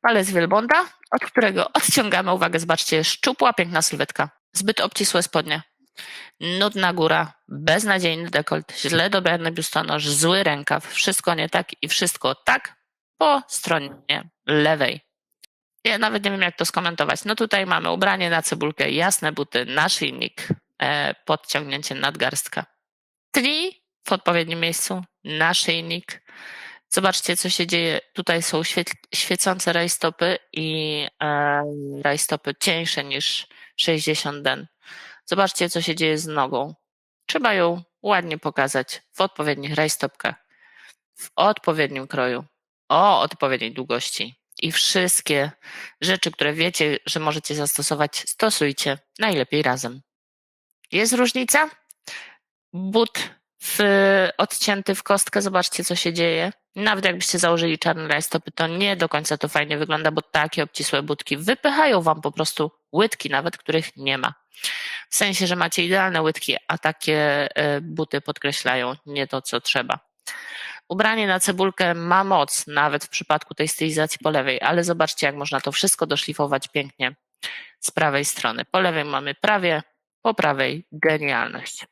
palec wielbłąda, od którego odciągamy, uwagę, zobaczcie, szczupła, piękna sylwetka. Zbyt obcisłe spodnie. Nudna góra, beznadziejny dekolt, źle dobrany biustonosz, zły rękaw, wszystko nie tak i wszystko tak po stronie lewej. Ja nawet nie wiem, jak to skomentować. No tutaj mamy ubranie na cebulkę, jasne buty, naszyjnik, e, podciągnięcie nadgarstka. Tli w odpowiednim miejscu, naszyjnik. Zobaczcie, co się dzieje. Tutaj są świet, świecące rajstopy i e, rajstopy cieńsze niż 60 den. Zobaczcie, co się dzieje z nogą. Trzeba ją ładnie pokazać w odpowiednich rajstopkach, w odpowiednim kroju, o odpowiedniej długości. I wszystkie rzeczy, które wiecie, że możecie zastosować, stosujcie najlepiej razem. Jest różnica? But w, odcięty w kostkę, zobaczcie, co się dzieje. Nawet jakbyście założyli czarne rajstopy, to nie do końca to fajnie wygląda, bo takie obcisłe budki wypychają wam po prostu łydki, nawet których nie ma. W sensie, że macie idealne łydki, a takie e, buty podkreślają nie to, co trzeba. Ubranie na cebulkę ma moc, nawet w przypadku tej stylizacji po lewej, ale zobaczcie, jak można to wszystko doszlifować pięknie z prawej strony. Po lewej mamy prawie, po prawej genialność.